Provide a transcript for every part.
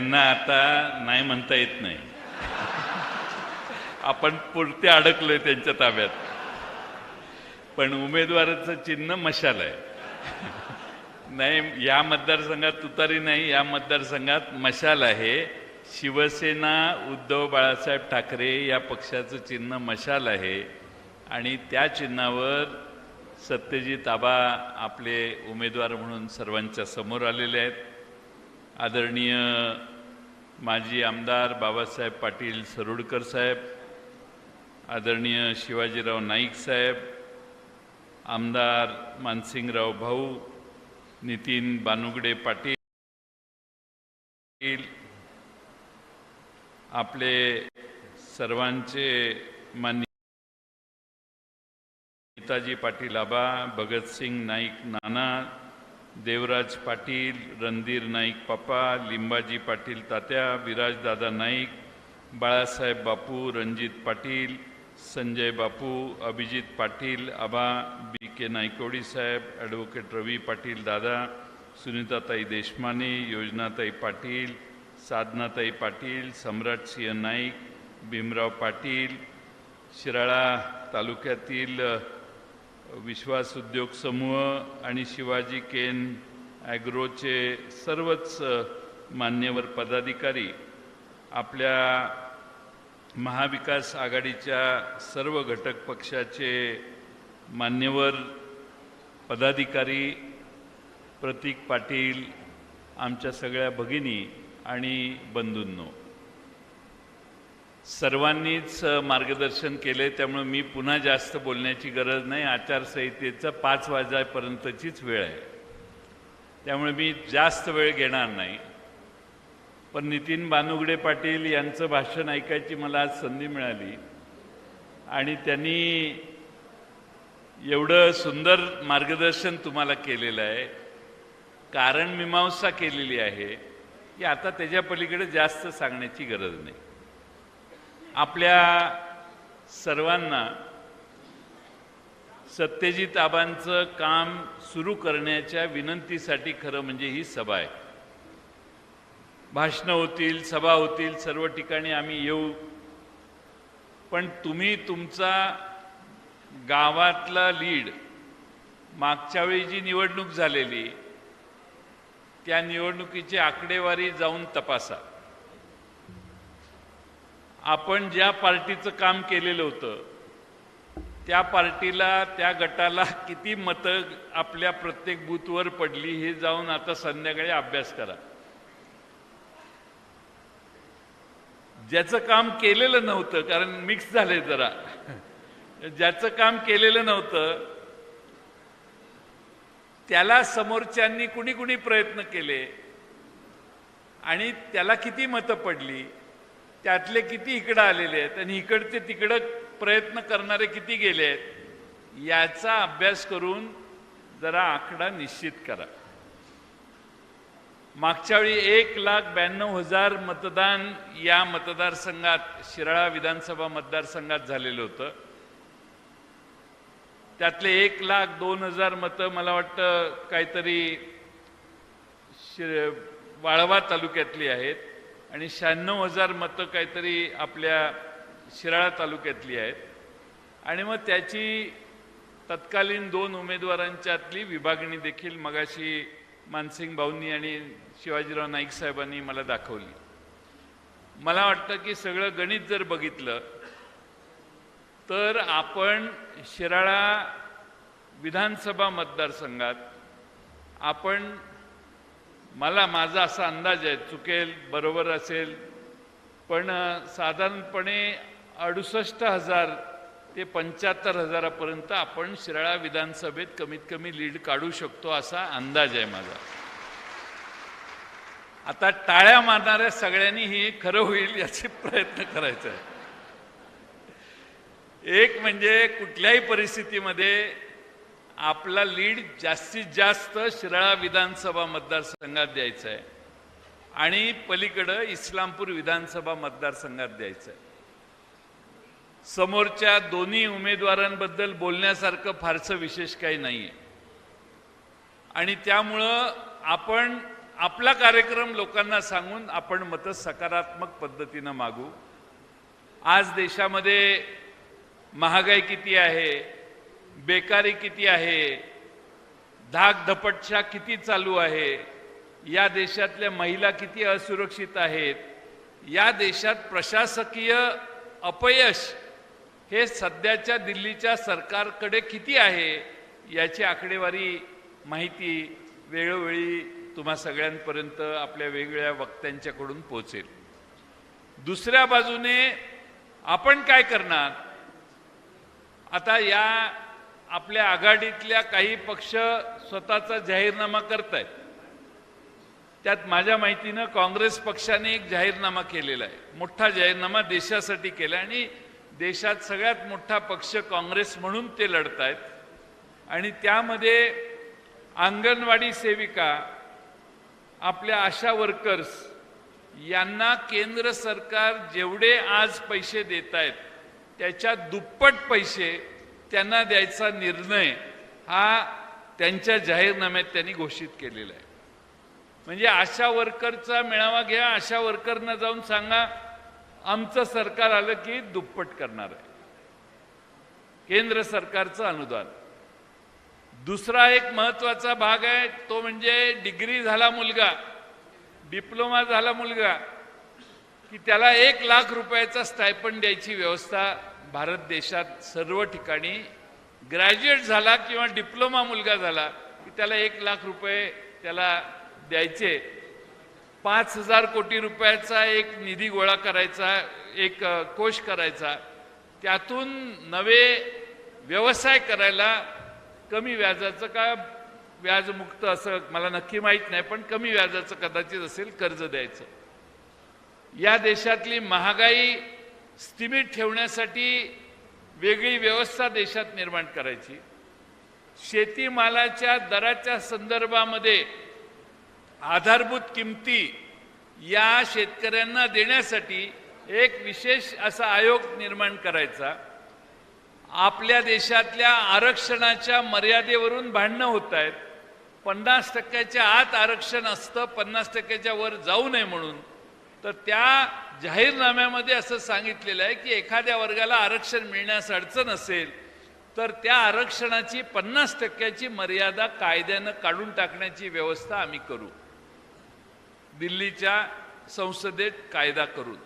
ह्यांना आता नाही म्हणता येत नाही. आपण पुरते अडकलोय त्यांच्या ताब्यात. पण उमेदवाराचं चिन्ह मशाल आहे. नाही या मतदारसंघात तुतारी नाही या मतदारसंघात मशाल आहे. शिवसेना उद्धव बाळासाहेब ठाकरे या पक्षाचं चिन्ह मशाल आहे. आणि त्या चिन्हावर सत्यजित आबा आपले उमेदवार म्हणून सर्वांच्या समोर आलेले आहेत. आदरणीय माजी आमदार बाबासाहेब पाटील सरोडकर साहेब आदरणीय शिवाजीराव नाईक साहेब आमदार मानसिंगराव भाऊ नितीन बानुगडे पाटील आपले सर्वांचे मान्य Netaji Patil Aba Bhagatsingh Naik Nana Devraj Patil Randhir Naik Papa Limbaji Patil Tatya Virajdada Naik Balasaheb Bapu Ranjit Patil Sanjay Bapu Abhijit Patil Aba B K Naykodi Saheb advocate Ravi Patil Dada Sunitatai Deshmane योजनाताई Patil Sadhanatai Patil सम्राट सिंह नाईक भीमराव पाटील शिराळा तालुक्यातील विश्वास उद्योग समूह आणि शिवाजी केन ॲग्रोचे सर्वच मान्यवर पदाधिकारी आपल्या महाविकास आघाडीच्या सर्व घटक पक्षाचे मान्यवर पदाधिकारी प्रतीक पाटील आमच्या सगळ्या भगिनी आणि बंधूंनो. सर्वांनीच मार्गदर्शन केले त्यामुळे मी पुन्हा जास्त बोलण्याची गरज नाही. आचारसंहितेचं पाच वाजेपर्यंतचीच वेळ आहे. त्यामुळे मी जास्त वेळ घेणार नाही. पण नितीन बानुगडे पाटील यांचं भाषण ऐकायची मला आज संधी मिळाली. आणि त्यांनी एवढं सुंदर मार्गदर्शन तुम्हाला केलेलं आहे. कारण मीमांसा केलेली आहे. की आता त्याच्या पलीकडे जास्त सांगण्याची गरज नाही. आपल्या सर्वांना सत्यजित आबांचं काम सुरू करण्याच्या विनंतीसाठी खरं म्हणजे ही सभा आहे. भाषणं होतील सभा होतील सर्व ठिकाणी आम्ही येऊ. पण तुम्ही तुमचा गावातला लीड मागच्या वेळी जी निवडणूक झालेली त्या निवडणुकीची आकडेवारी जाऊन तपासा. आपण ज्या पार्टीचं काम केलेलं होतं त्या पार्टीला त्या गटाला किती मतं आपल्या प्रत्येक बूथवर पडली हे जाऊन आता संध्याकाळी अभ्यास करा. ज्याचं काम केलेलं नव्हतं कारण मिक्स झाले जरा. ज्याचं काम केलेलं नव्हतं त्याला समोरच्यांनी कुणी कुणी प्रयत्न केले आणि त्याला किती मतं पडली त्यातले किती इकडं आलेले आहेत आणि इकडचे तिकडं प्रयत्न करणारे किती गेले आहेत याचा अभ्यास करून जरा आकडा निश्चित करा. मागच्या वेळी एक लाख ब्याण्णव हजार मतदान या मतदारसंघात शिराळा विधानसभा मतदारसंघात झालेलं होतं. त्यातले एक लाख दोन हजार मतं मला वाटतं काहीतरी शि वाळवा तालुक्यातली आहेत. आणि शहाण्णव हजार मतं काहीतरी आपल्या शिराळा तालुक्यातली आहेत. आणि मग त्याची तत्कालीन दोन उमेदवारांच्यातली विभागणी देखील मगाशी मानसिंग भाऊंनी आणि शिवाजीराव नाईक साहेबांनी मला दाखवली. मला वाटतं की सगळं गणित जर बघितलं तर आपण शिराळा विधानसभा मतदारसंघात आपण मला माझा असा अंदाज आहे चुकेल बरोबर असेल पण साधारणपणे अडुसष्ट हजार ते पंच्याहत्तर हजारापर्यंत आपण शिराळा विधानसभेत कमीत कमी लीड काढू शकतो असा अंदाज आहे माझा. आता टाळ्या मारणाऱ्या सगळ्यांनी हे खरं होईल याचे प्रयत्न करायचा आहे एक म्हणजे कुठल्याही परिस्थितीमध्ये आपला लीड जास्तीत जास्त शिराळा विधानसभा मतदारसंघात द्यायचा आहे आणि पलीकडं इस्लामपूर विधानसभा मतदारसंघात द्यायचं आहे समोरच्या दोन्ही उमेदवारांबद्दल बोलण्यासारखं फारसं विशेष काही नाही आहे आणि त्यामुळं आपण आपला कार्यक्रम लोकांना सांगून आपण मतं सकारात्मक पद्धतीनं मागू. आज देशामध्ये महागाई किती आहे? बेकारी किती आहे? धाकधपटशा किती चालू आहे? या देशातल्या महिला किती असुरक्षित आहेत? या देशात प्रशासकीय अपयश हे सध्याच्या दिल्लीच्या सरकारकडे किती आहे? याची आकडेवारी माहिती वेळोवेळी तुम्हा सगळ्यांपर्यंत आपल्या वेगवेगळ्या वक्त्यांच्याकडून पोहोचेल. दुसऱ्या बाजूने आपण काय करणार? आता या आपल्या आघाडीतल्या काही पक्ष स्वतःचा जाहीरनामा करत आहेत त्यात माझ्या माहितीनं काँग्रेस पक्षाने एक जाहीरनामा केलेला आहे. मोठा जाहीरनामा देशासाठी केला आणि देशात सगळ्यात मोठा पक्ष काँग्रेस म्हणून ते लढत आहेत आणि त्यामध्ये अंगणवाडी सेविका आपल्या आशा वर्कर्स यांना केंद्र सरकार जेवढे आज पैसे देत आहेत त्याच्या दुप्पट पैसे त्यांना द्यायचा निर्णय हा त्यांच्या जाहीरनाम्यात त्यांनी घोषित केलेला आहे. म्हणजे आशा वर्करचा मेळावा घ्या आशा वर्करना जाऊन सांगा आमचं सरकार आलं की दुप्पट करणार आहे. केंद्र सरकारचं अनुदान. दुसरा एक महत्त्वाचा भाग आहे तो म्हणजे डिग्री झाला मुलगा डिप्लोमा झाला मुलगा की त्याला एक लाख रुपयाचा स्टायपंड द्यायची व्यवस्था भारत देशात सर्व ठिकाणी ग्रॅज्युएट झाला किंवा डिप्लोमा मुलगा झाला की त्याला एक लाख रुपये त्याला द्यायचे. पाच हजार कोटी रुपयाचा एक निधी गोळा करायचा एक कोश करायचा. त्यातून नवे व्यवसाय करायला कमी व्याजाचं का व्याजमुक्त असं मला नक्की माहीत नाही पण कमी व्याजाचं कदाचित असेल कर्ज द्यायचं. या देशातली महागाई स्थिमित ठेवण्यासाठी वेगळी व्यवस्था देशात निर्माण करायची. शेतीमालाच्या दराच्या संदर्भामध्ये आधारभूत किमती या शेतकऱ्यांना देण्यासाठी एक विशेष असा आयोग निर्माण करायचा. आपल्या देशातल्या आरक्षणाच्या मर्यादेवरून भांडणं होत आहेत. पन्नास टक्क्याच्या आत आरक्षण असतं पन्नास टक्क्याच्या वर जाऊ नये म्हणून. तर त्या जाहीरनाम्यामध्ये असं सांगितलेलं आहे की एखाद्या वर्गाला आरक्षण मिळण्यास अडचण असेल तर त्या आरक्षणाची पन्नास टक्क्याची मर्यादा कायद्यानं काढून टाकण्याची व्यवस्था आम्ही करू. दिल्लीच्या संसदेत कायदा करून.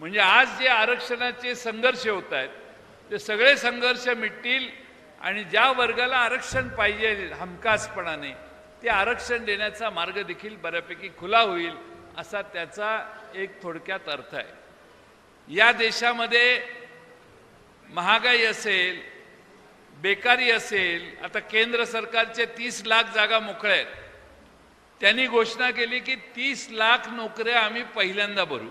म्हणजे आज जे आरक्षणाचे संघर्ष होत आहेत ते सगळे संघर्ष मिटतील आणि ज्या वर्गाला आरक्षण पाहिजे हमखासपणाने ते आरक्षण देण्याचा मार्ग देखील बऱ्यापैकी खुला होईल. असा त्याचा एक थोडक्यात अर्थ आहे. या देशामध्ये महागाई असेल बेकारी असेल आता केंद्र सरकारचे तीस लाख जागा मोकळ्या आहेत. त्यांनी घोषणा केली की तीस लाख नोकऱ्या आम्ही पहिल्यांदा भरू.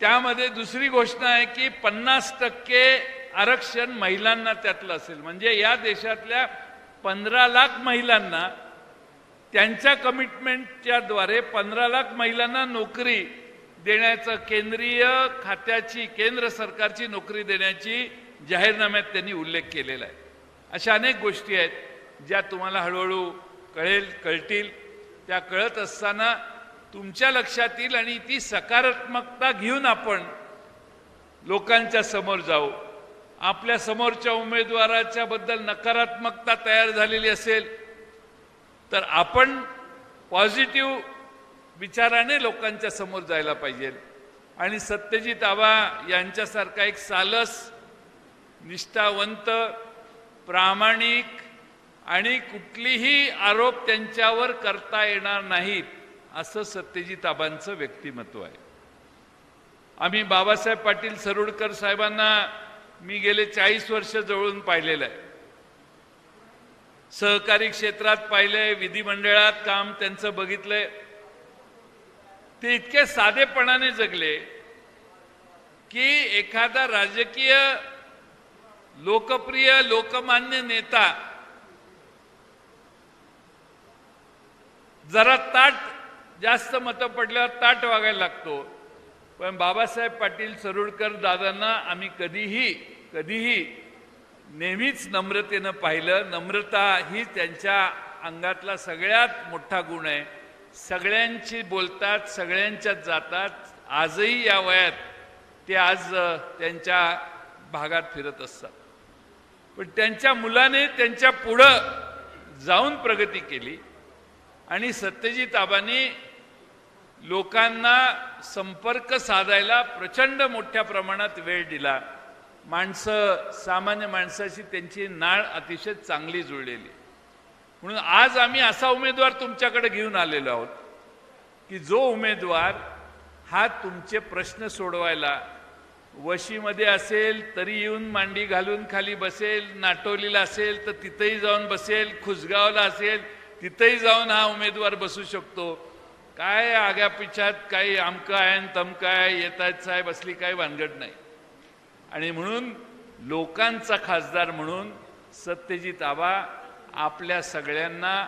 त्यामध्ये दुसरी घोषणा आहे की पन्नास टक्के आरक्षण महिलांना त्यातलं असेल. म्हणजे या देशातल्या पंधरा लाख महिलांना त्यांच्या कमिटमेंटच्या द्वारे पंधरा लाख महिलांना नोकरी देण्याचं केंद्रीय खात्याची केंद्र सरकारची नोकरी देण्याची जाहीरनाम्यात त्यांनी उल्लेख केलेला आहे. अशा अनेक गोष्टी आहेत ज्या तुम्हाला हळूहळू कळेल कळतील. त्या कळत असताना तुमच्या लक्षात येईल आणि ती सकारात्मकता घेऊन आपण लोकांच्या समोर जाऊ. आपल्या समोरच्या उमेदवाराच्या बद्दल नकारात्मकता तयार झालेली असेल तर आपण पॉझिटिव्ह विचाराने लोकांच्या समोर जायला पाहिजे. आणि सत्यजित आबा यांच्यासारखा एक सालस निष्ठावंत प्रामाणिक आणि कुठलीही आरोप त्यांच्यावर करता येणार नाहीत असं सत्यजित आबांचं व्यक्तिमत्व आहे. आम्ही बाबासाहेब पाटील सरोडकर साहेबांना मी गेले चाळीस वर्ष जवळून पाहिलेलं आहे. सहकारी क्षेत्रात पाहिलंय विधिमंडळात काम त्यांचं बघितलंय. ते इतके साधेपणाने जगले की एखादा राजकीय लोकप्रिय लोकमान्य नेता जरा ताट जास्त मतं पडल्यावर ताट वागायला लागतो. पण बाबासाहेब पाटील सरोडकर दादांना आम्ही कधीही कधीही नेहमीच नम्रतेनं पाहिलं. नम्रता ही त्यांच्या अंगातला सगळ्यात मोठा गुण आहे. सगळ्यांशी बोलतात सगळ्यांच्यात जातात. आजही या वयात ते आज त्यांच्या भागात फिरत असतात. पण त्यांच्या मुलाने त्यांच्या पुढं जाऊन प्रगती केली आणि सत्यजित आबांनी लोकांना संपर्क साधायला प्रचंड मोठ्या प्रमाणात वेळ दिला. माणसं सामान्य माणसाशी त्यांची नाळ अतिशय चांगली जुळलेली. म्हणून आज आम्ही असा उमेदवार तुमच्याकडे घेऊन आलेलो आहोत की जो उमेदवार हा तुमचे प्रश्न सोडवायला वशीमध्ये असेल तरी येऊन मांडी घालून खाली बसेल नाटोलीला असेल तर तिथंही जाऊन बसेल खुसगावला असेल तिथंही जाऊन हा उमेदवार बसू शकतो. काय आग्यापिछात काही आमकं आहे आणि तमकं आहे येत आहेत साहेब असली काही भानगड नाही. आणि म्हणून लोकांचा खासदार म्हणून सत्यजित आबा आपल्या सगळ्यांना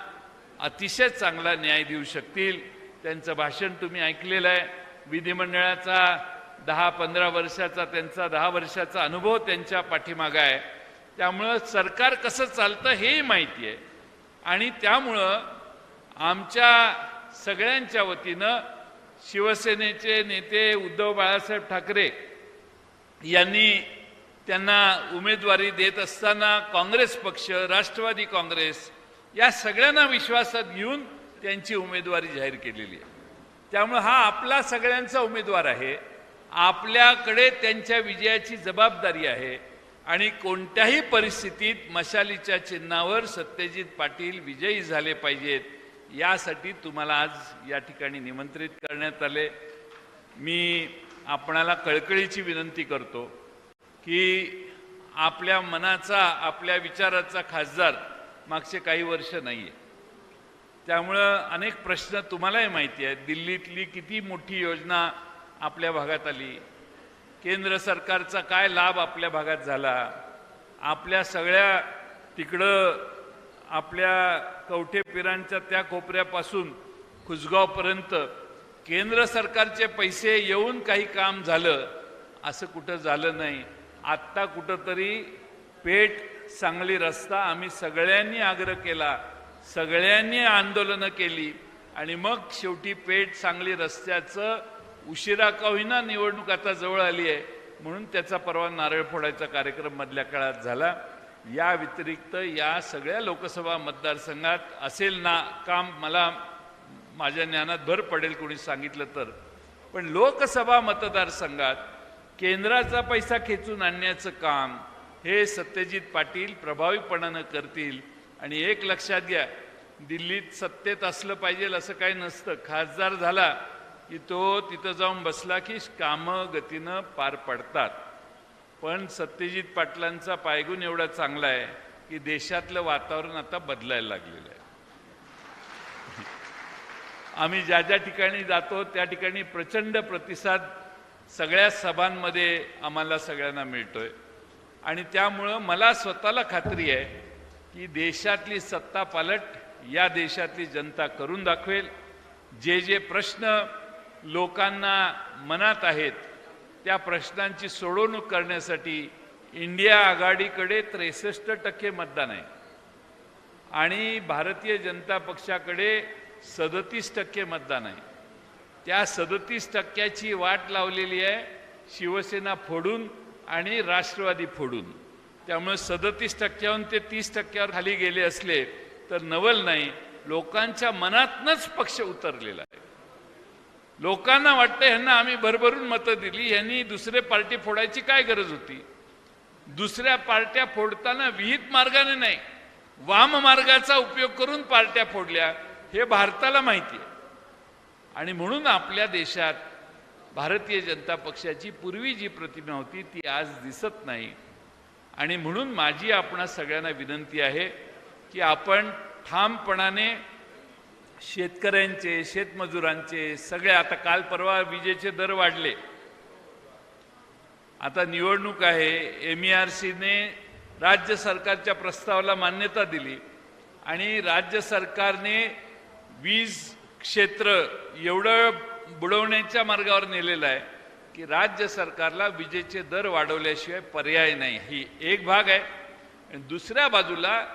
अतिशय चांगला न्याय देऊ शकतील. त्यांचं भाषण तुम्ही ऐकलेलं आहे. विधिमंडळाचा दहा पंधरा वर्षाचा त्यांचा दहा वर्षाचा अनुभव त्यांच्या पाठीमागा आहे. त्यामुळं सरकार कसं चालतं हेही माहिती आहे. आणि त्यामुळं आमच्या सगळ्यांच्या वतीनं शिवसेनेचे नेते उद्धव बाळासाहेब ठाकरे यांनी त्यांना उमेदवारी देत असताना काँग्रेस पक्ष राष्ट्रवादी काँग्रेस या सगळ्यांना विश्वासात घेऊन त्यांची उमेदवारी जाहीर केलेली आहे. त्यामुळे हा आपला सगळ्यांचा उमेदवार आहे. आपल्याकडे त्यांच्या विजयाची जबाबदारी आहे. आणि कोणत्याही परिस्थितीत मशालीच्या चिन्हावर सत्यजित पाटील विजयी झाले पाहिजेत यासाठी तुम्हाला आज या ठिकाणी निमंत्रित करण्यात आले. मी आपणाला कळकळीची विनंती करतो की आपल्या मनाचा आपल्या विचाराचा खासदार मागचे काही वर्ष नाही आहे त्यामुळं अनेक प्रश्न तुम्हालाही माहिती आहेत. दिल्लीतली किती मोठी योजना आपल्या भागात आली? केंद्र सरकारचा काय लाभ आपल्या भागात झाला? आपल्या सगळ्या तिकडं आपल्या कवठे पिरांच्या त्या कोपऱ्यापासून खुसगावपर्यंत केंद्र सरकारचे पैसे येऊन काही काम झालं असं कुठं झालं नाही. आत्ता कुठंतरी पेठ सांगली रस्ता आम्ही सगळ्यांनी आग्रह केला सगळ्यांनी आंदोलनं केली आणि मग शेवटी पेठ सांगली रस्त्याचं उशिरा का होईना निवडणूक आता जवळ आली आहे. म्हणून त्याचा परवा नारळ फोडायचा कार्यक्रम मधल्या काळात झाला. या व्यतिरिक्त या सगळ्या लोकसभा मतदारसंघात असेल ना काम मला माझ्या ज्ञानात भर पडेल कोणी सांगितलं तर. पण लोकसभा मतदारसंघात केंद्राचा पैसा खेचून आणण्याचं काम हे सत्यजित पाटील प्रभावीपणानं करतील. आणि एक लक्षात घ्या दिल्लीत सत्तेत असलं पाहिजे असं काही नसतं. खासदार झाला की तो तिथं जाऊन बसला की कामं गतीनं पार पडतात. पण सत्यजित पाटलांचा पायगुण एवढा चांगला आहे की देशातलं वातावरण आता बदलायला लागलेलं आहे. आम्ही ज्या ज्या ठिकाणी जातो त्या ठिकाणी प्रचंड प्रतिसाद सगळ्या सभांमध्ये आम्हाला सगळ्यांना मिळतोय. आणि त्यामुळं मला स्वतःला खात्री आहे की देशातली सत्ता पालट या देशातली जनता करून दाखवेल. जे जे प्रश्न लोकांना मनात आहेत त्या प्रश्नांची सोडवणूक करण्यासाठी इंडिया आघाडीकडे त्रेसष्ट टक्के मतदान आहे. आणि भारतीय जनता पक्षाकडे सदतीस टक्के मतदान आहे. त्या सदतीस टक्क्याची वाट लावलेली आहे शिवसेना फोडून आणि राष्ट्रवादी फोडून. त्यामुळे सदतीस टक्क्याहून ते तीस टक्क्यावर खाली गेले असले तर नवल नाही. लोकांच्या मनातनंच पक्ष उतरलेला आहे. लोकांना वाटतं ह्यांना आम्ही भरभरून मतं दिली. ह्यांनी दुसरे पार्टी फोडायची काय गरज होती? दुसऱ्या पार्ट्या फोडताना विहित मार्गाने नाही. वाम मार्गाचा उपयोग करून पार्ट्या फोडल्या. हे भारताला माहिती आहे. आणि म्हणून आपल्या देशात भारतीय जनता पक्षाची पूर्वी जी प्रतिमा होती ती आज दिसत नाही. आणि म्हणून माझी आपणा सगळ्यांना विनंती आहे की आपण ठामपणाने शेतकऱ्यांचे शेतमजुरांचे सगळे आता काल परवा विजेचे दर वाढले. आता निवडणूक आहे एम ई आर सीने राज्य सरकारच्या प्रस्तावाला मान्यता दिली. आणि राज्य सरकारने वीज क्षेत्र एवढं बुडवण्याच्या मार्गावर नेलेलं आहे की राज्य सरकारला विजेचे दर वाढवल्याशिवाय पर्याय नाही. ही एक भाग आहे. आणि दुसऱ्या बाजूला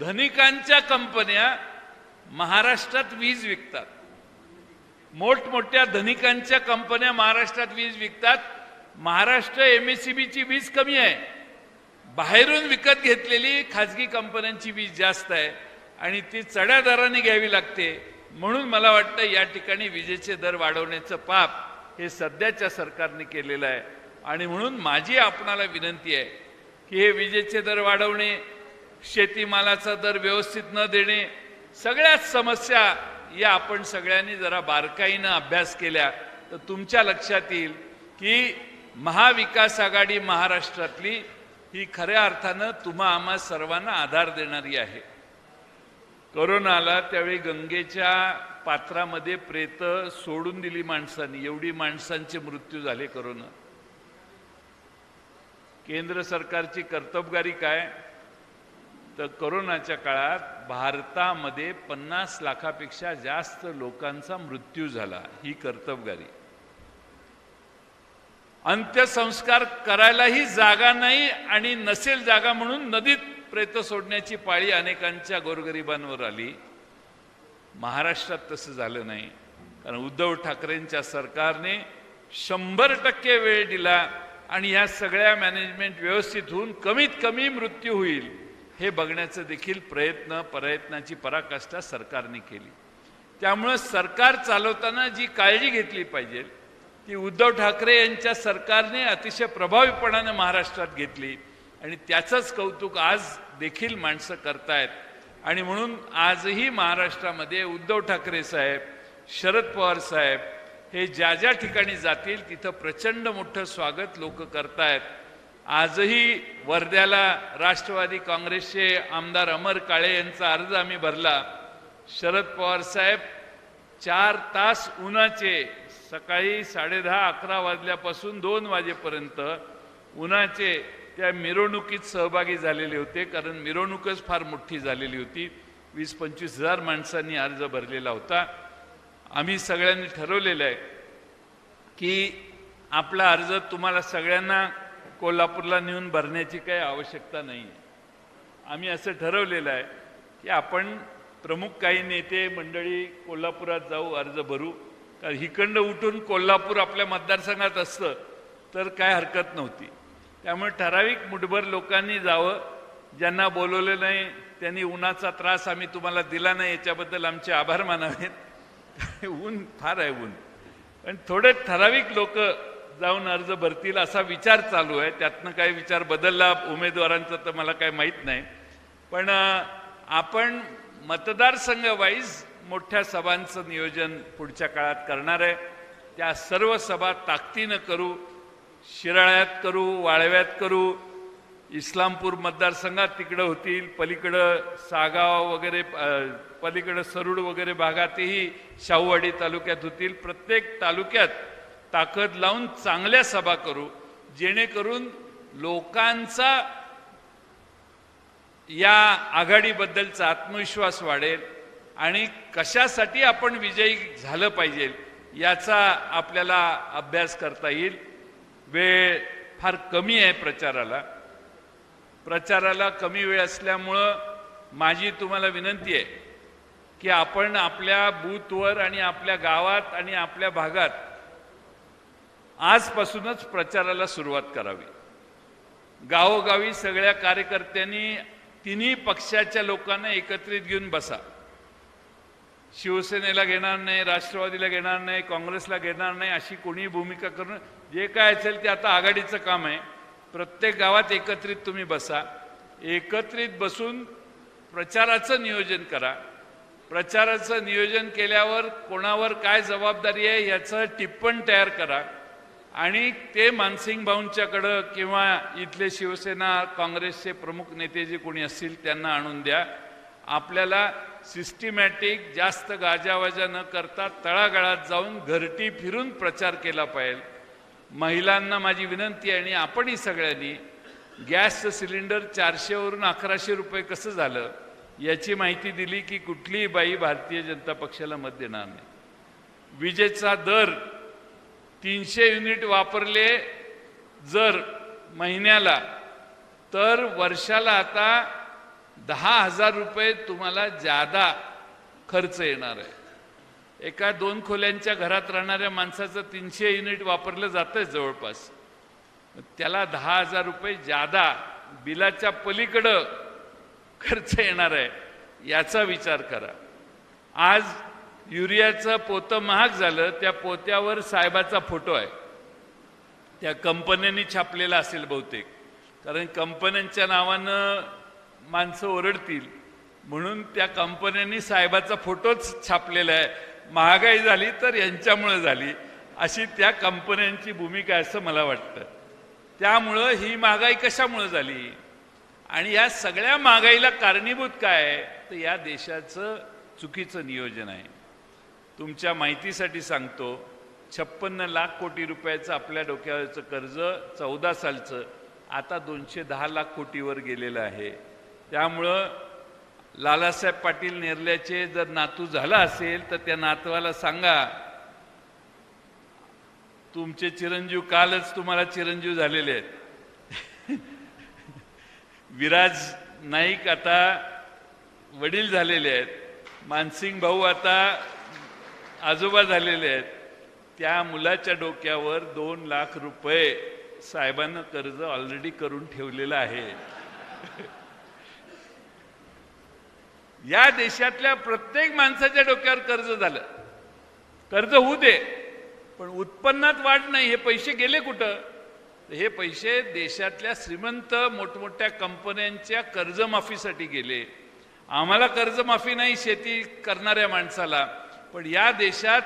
धनिकांच्या कंपन्या महाराष्ट्रात वीज विकतात. मोठमोठ्या धनिकांच्या कंपन्या महाराष्ट्रात वीज विकतात. महाराष्ट्र एम एस सी बीची वीज कमी आहे. बाहेरून विकत घेतलेली खाजगी कंपन्यांची वीज जास्त आहे. आणि ती चढ्या दराने घ्यावी लागते. म्हणून मला वाटतं या ठिकाणी विजेचे दर वाढवण्याचं पाप हे सध्याच्या सरकारने केलेलं आहे. आणि म्हणून माझी आपणाला विनंती आहे की हे विजेचे दर वाढवणे शेतीमालाचा दर व्यवस्थित न देणे सगळ्याच समस्या या आपण सगळ्यांनी जरा बारकाईनं अभ्यास केल्या तर तुमच्या लक्षात येईल की महाविकास आघाडी महाराष्ट्रातली ही खऱ्या अर्थानं तुम्हा आम्हा सर्वांना आधार देणारी आहे. करोना आला त्यावेळी गंगेच्या पात्रामध्ये प्रेत सोडून दिली माणसांनी. एवढी माणसांचे मृत्यू झाले करोना. केंद्र सरकारची कर्तबगारी काय? तर करोनाच्या काळात भारतामध्ये पन्नास लाखापेक्षा जास्त लोकांचा मृत्यू झाला. ही कर्तबगारी. अंत्यसंस्कार करायलाही जागा नाही आणि नसेल जागा म्हणून नदीत प्रेत सोडण्याची पाळी अनेकांच्या गोरगरिबांवर आली. महाराष्ट्रात तसं झालं नाही. कारण उद्धव ठाकरेंच्या सरकारने शंभर टक्के वेळ दिला आणि या सगळ्या मॅनेजमेंट व्यवस्थित होऊन कमीत कमी मृत्यू होईल हे बघण्याचं देखील प्रयत्न प्रयत्नाची पराकाष्ठा सरकारने केली. त्यामुळं सरकार चालवताना जी काळजी घेतली पाहिजे ती उद्धव ठाकरे यांच्या सरकारने अतिशय प्रभावीपणाने महाराष्ट्रात घेतली. आणि त्याचंच कौतुक आज देखील माणसं करतायत. आणि म्हणून आजही महाराष्ट्रामध्ये उद्धव ठाकरे साहेब शरद पवार साहेब हे ज्या ज्या ठिकाणी जातील तिथं प्रचंड मोठं स्वागत लोक करतायत. आजही वर्ध्याला राष्ट्रवादी काँग्रेसचे आमदार अमर काळे यांचा अर्ज आम्ही भरला. शरद पवार साहेब चार तास उन्हाचे सकाळी साडेदहा अकरा वाजल्यापासून दोन वाजेपर्यंत उन्हाचे त्या मिरवणुकीत सहभागी झालेले होते कारण मिरवणूकच फार मोठी झालेली होती. वीस पंचवीस हजार माणसांनी अर्ज भरलेला होता. आम्ही सगळ्यांनी ठरवलेलं आहे की आपला अर्ज तुम्हाला सगळ्यांना कोल्हापूरला नेऊन भरण्याची काही आवश्यकता नाही आहे. आम्ही असं ठरवलेलं आहे की आपण प्रमुख काही नेते मंडळी कोल्हापुरात जाऊ अर्ज भरू. कारण हिकंड उठून कोल्हापूर आपल्या मतदारसंघात असतं तर काय हरकत नव्हती. त्यामुळे ठराविक मुठभर लोकांनी जावं. ज्यांना बोलवलं नाही त्यांनी उन्हाचा त्रास आम्ही तुम्हाला दिला नाही याच्याबद्दल आमचे आभार मानावेत. ऊन फार आहे ऊन. पण थोडे ठराविक लोक जाऊन अर्ज भरतील असा विचार चालू आहे. त्यातनं काही विचार बदलला उमेदवारांचा तर मला काही माहीत नाही. पण आपण मतदारसंघ वाईज मोठ्या सभांचं नियोजन पुढच्या काळात करणार आहे. त्या सर्व सभा ताकदीनं करू. शिराळ्यात करू वाळव्यात करू इस्लामपूर मतदारसंघात तिकडं होतील पलीकडं सागाव वगैरे पलीकडं सरुड वगैरे भागातही शाहूवाडी तालुक्यात होतील. प्रत्येक तालुक्यात ताकद लावून चांगल्या सभा करू जेणेकरून लोकांचा या आघाडीबद्दलचा आत्मविश्वास वाढेल आणि कशासाठी आपण विजयी झालं पाहिजे याचा आपल्याला अभ्यास करता येईल. वेळ फार कमी आहे प्रचाराला. प्रचाराला कमी वेळ असल्यामुळं माझी तुम्हाला विनंती आहे की आपण आपल्या बूथवर आणि आपल्या गावात आणि आपल्या भागात आजपासूनच प्रचाराला सुरुवात करावी. गावोगावी सगळ्या कार्यकर्त्यांनी तिन्ही पक्षाच्या लोकांना एकत्रित घेऊन बसा. शिवसेनेला घेणार नाही राष्ट्रवादीला घेणार नाही काँग्रेसला घेणार नाही अशी कोणीही भूमिका करून जे काय असेल ते आता आघाडीचं काम आहे. प्रत्येक गावात एकत्रित तुम्ही बसा. एकत्रित बसून प्रचाराचं नियोजन करा. प्रचाराचं नियोजन केल्यावर कोणावर काय जबाबदारी आहे याचं टिप्पण तयार करा. आणि ते मानसिंग भाऊंच्याकडं किंवा इथले शिवसेना काँग्रेसचे प्रमुख नेते जे कोणी असतील त्यांना आणून द्या. आपल्याला सिस्टिमॅटिक जास्त गाजावाजा न करता तळागाळात जाऊन घरटी फिरून प्रचार केला पाहिजे. महिलांना माझी विनंती आहे आणि आपणही सगळ्यांनी गॅसचं सिलेंडर चारशेवरून अकराशे रुपये कसं झालं याची माहिती दिली की कुठलीही बाई भारतीय जनता पक्षाला मत देणार नाही. विजेचा दर तीनशे युनिट वापरले जर महिन्याला तर वर्षाला आता दहा हजार रुपये तुम्हाला जादा खर्च येणार आहे. एका दोन खोल्यांच्या घरात राहणाऱ्या माणसाचं तीनशे युनिट वापरलं जातंय जवळपास. त्याला दहा हजार रुपये जादा बिलाच्या पलीकडं खर्च येणार आहे याचा विचार करा. आज युरियाचं पोतं महाग झालं त्या पोत्यावर साहेबाचा फोटो आहे. त्या कंपन्यांनी छापलेला असेल बहुतेक. कारण कंपन्यांच्या नावानं माणसं ओरडतील. म्हणून त्या कंपन्यांनी साहेबाचा फोटोच छापलेला आहे. महागाई झाली तर यांच्यामुळे झाली. अशी त्या कंपन्यांची भूमिका असं मला वाटतं. त्यामुळं ही महागाई कशामुळं झाली? आणि या सगळ्या महागाईला कारणीभूत काय? आहे तर या देशाचं चुकीचं नियोजन आहे. तुमच्या माहितीसाठी सांगतो छप्पन्न लाख कोटी रुपयाचं आपल्या डोक्यावरचं कर्ज चौदा सालचं आता दोनशे दहा लाख कोटीवर गेलेलं आहे. त्यामुळं लालासाहेब पाटील नेरल्याचे जर नातू झाला असेल तर त्या नातवाला सांगा तुमचे चिरंजीव कालच तुम्हाला चिरंजीव झालेले आहेत. विराज नाईक आता वडील झालेले आहेत. मानसिंग भाऊ आता आजोबा झालेले आहेत. त्या मुलाच्या डोक्यावर दोन लाख रुपये साहेबांना कर्ज ऑलरेडी करून ठेवलेलं आहे. या देशातल्या प्रत्येक माणसाच्या डोक्यावर कर्ज झालं. कर्ज होऊ दे पण उत्पन्नात वाढ नाही हे पैसे गेले कुठं? हे पैसे देशातल्या श्रीमंत मोठमोठ्या कंपन्यांच्या कर्जमाफीसाठी गेले. आम्हाला कर्जमाफी नाही शेती करणाऱ्या माणसाला पण या देशात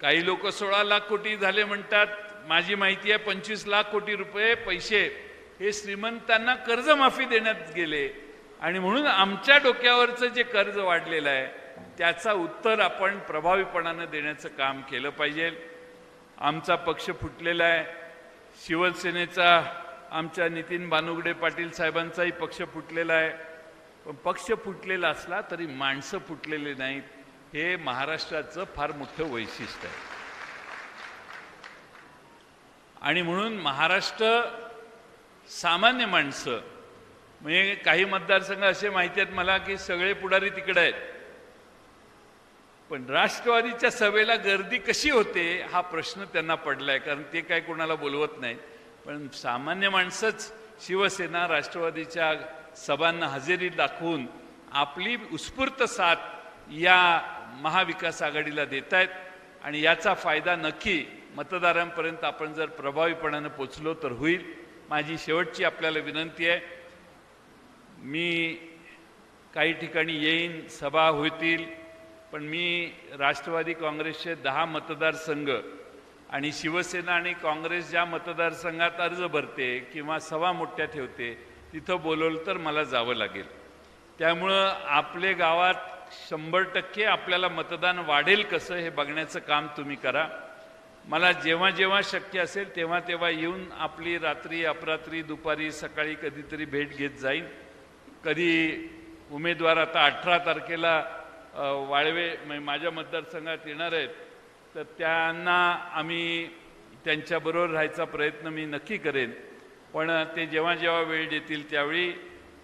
काही लोक सोळा लाख कोटी झाले म्हणतात. माझी माहिती आहे पंचवीस लाख कोटी रुपये पैसे हे श्रीमंतांना कर्जमाफी देण्यात गेले. आणि म्हणून आमच्या डोक्यावरचं जे कर्ज वाढलेलं आहे त्याचा उत्तर आपण प्रभावीपणानं देण्याचं काम केलं पाहिजे. आमचा पक्ष फुटलेला आहे. शिवसेनेचा आमच्या नितीन बानुगडे पाटील साहेबांचाही पक्ष फुटलेला आहे. पण पक्ष फुटलेला असला तरी माणसं फुटलेले नाहीत. हे महाराष्ट्राचं फार मोठं वैशिष्ट्य आहे. आणि म्हणून महाराष्ट्र सामान्य माणसं म्हणजे काही मतदारसंघ असे माहिती आहेत मला की सगळे पुढारी तिकडे आहेत. पण राष्ट्रवादीच्या सभेला गर्दी कशी होते हा प्रश्न त्यांना पडला आहे कारण ते काय कोणाला बोलवत नाहीत. पण सामान्य माणसंच शिवसेना राष्ट्रवादीच्या सभांना हजेरी दाखवून आपली उत्स्फूर्त साथ या महाविकास आघाडीला देत आहेत आणि याचा फायदा नक्की मतदारांपर्यंत आपण जर प्रभावीपणानं पोचलो तर होईल. माझी शेवटची आपल्याला विनंती आहे मी काही ठिकाणी येईन सभा होतील पण मी राष्ट्रवादी काँग्रेसचे दहा मतदारसंघ आणि शिवसेना आणि काँग्रेस ज्या मतदारसंघात अर्ज भरते किंवा सभा मोठ्या ठेवते तिथं बोलवलं तर मला जावं लागेल. त्यामुळं आपले गावात शंभर टक्के आपल्याला मतदान वाढेल कसं हे बघण्याचं काम तुम्ही करा. मला जेव्हा जेव्हा शक्य असेल तेव्हा तेव्हा येऊन आपली रात्री अपरात्री दुपारी सकाळी कधीतरी भेट घेत जाईन. कधी उमेदवार आता अठरा तारखेला वाळवे म्हणजे माझ्या मतदारसंघात येणार आहेत तर त्यांना आम्ही त्यांच्याबरोबर राहायचा प्रयत्न मी नक्की करेन. पण ते जेव्हा जेव्हा वेळ देतील त्यावेळी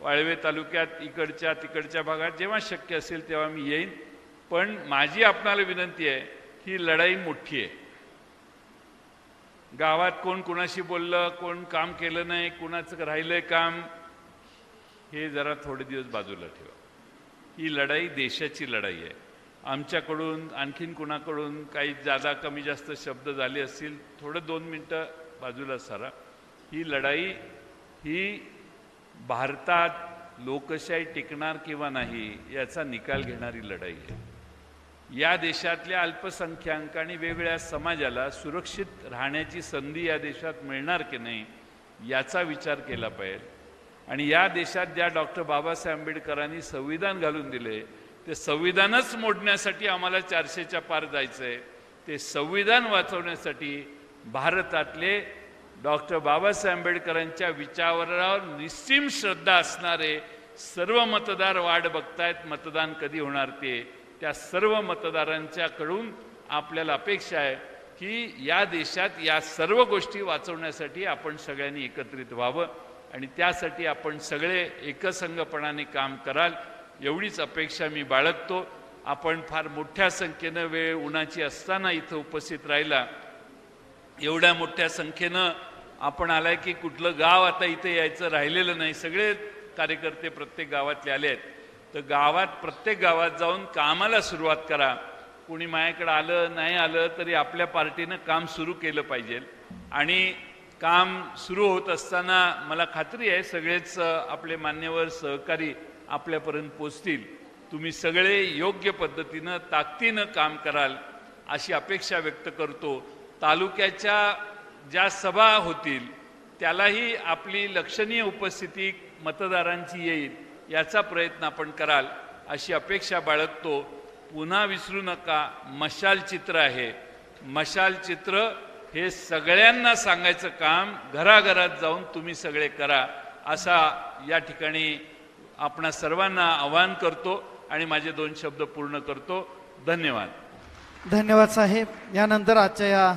वाळवे तालुक्यात इकडच्या तिकडच्या भागात जेव्हा शक्य असेल तेव्हा मी येईन. पण माझी आपणाला विनंती आहे ही लढाई मोठी आहे. गावात कोण कुणाशी बोललं कोण काम केलं नाही कुणाचं राहिलंय काम हे जरा थोडे दिवस बाजूला ठेवा. ही लढाई देशाची लढाई आहे. आमच्याकडून आणखीन कुणाकडून काही जादा कमी जास्त शब्द झाले असतील थोडं दोन मिनटं बाजूला सारा. ही लढाई ही भारतात लोकशाही टिकणार किंवा नाही याचा निकाल घेणारी लढाई आहे. या देशातल्या अल्पसंख्याक आणि वेगवेगळ्या समाजाला सुरक्षित राहण्याची संधी या देशात मिळणार की नाही याचा विचार केला पाहिजे. आणि या देशात ज्या डॉक्टर बाबासाहेब आंबेडकरांनी संविधान घालून दिले ते संविधानच मोडण्यासाठी आम्हाला चारशेच्या पार जायचं आहे ते संविधान वाचवण्यासाठी भारतातले डॉक्टर बाबासाहेब आंबेडकरांच्या विचारावर निस्सीम श्रद्धा असणारे सर्व मतदार वाढ बघतायत मतदान कधी होणार ते त्या सर्व मतदारांच्याकडून आपल्याला अपेक्षा आहे की या देशात या सर्व गोष्टी वाचवण्यासाठी आपण सगळ्यांनी एकत्रित व्हावं. आणि त्यासाठी आपण सगळे एकसंघपणाने काम कराल एवढीच अपेक्षा मी बाळगतो. आपण फार मोठ्या संख्येनं वेळ उन्हाची असताना इथं उपस्थित राहिला. एवढ्या मोठ्या संख्येनं आपण आलाय की कुठलं गाव आता इथे यायचं राहिलेलं नाही. सगळे कार्यकर्ते प्रत्येक गावातले आले आहेत. तर गावात प्रत्येक गावात जाऊन कामाला सुरुवात करा. कोणी माझ्याकडं आलं नाही आलं तरी आपल्या पार्टीनं काम सुरू केलं पाहिजे. आणि काम सुरू होत असताना मला खात्री आहे सगळेच आपले मान्यवर सहकारी आपल्यापर्यंत पोचतील. तुम्ही सगळे योग्य पद्धतीनं ताकदीनं काम कराल अशी अपेक्षा व्यक्त करतो. तालुक्याच्या ज्या सभा होतील त्यालाही आपली लक्षणीय उपस्थिती मतदारांची येईल याचा प्रयत्न आपण कराल अशी अपेक्षा बाळगतो. पुन्हा विसरू नका मशाल चित्र आहे. मशाल चित्र हे सगळ्यांना सांगायचं काम घराघरात जाऊन तुम्ही सगळे करा असा या ठिकाणी आपणा सर्वांना आवाहन करतो आणि माझे दोन शब्द पूर्ण करतो. धन्यवाद. धन्यवाद साहेब. यानंतर आजच्या या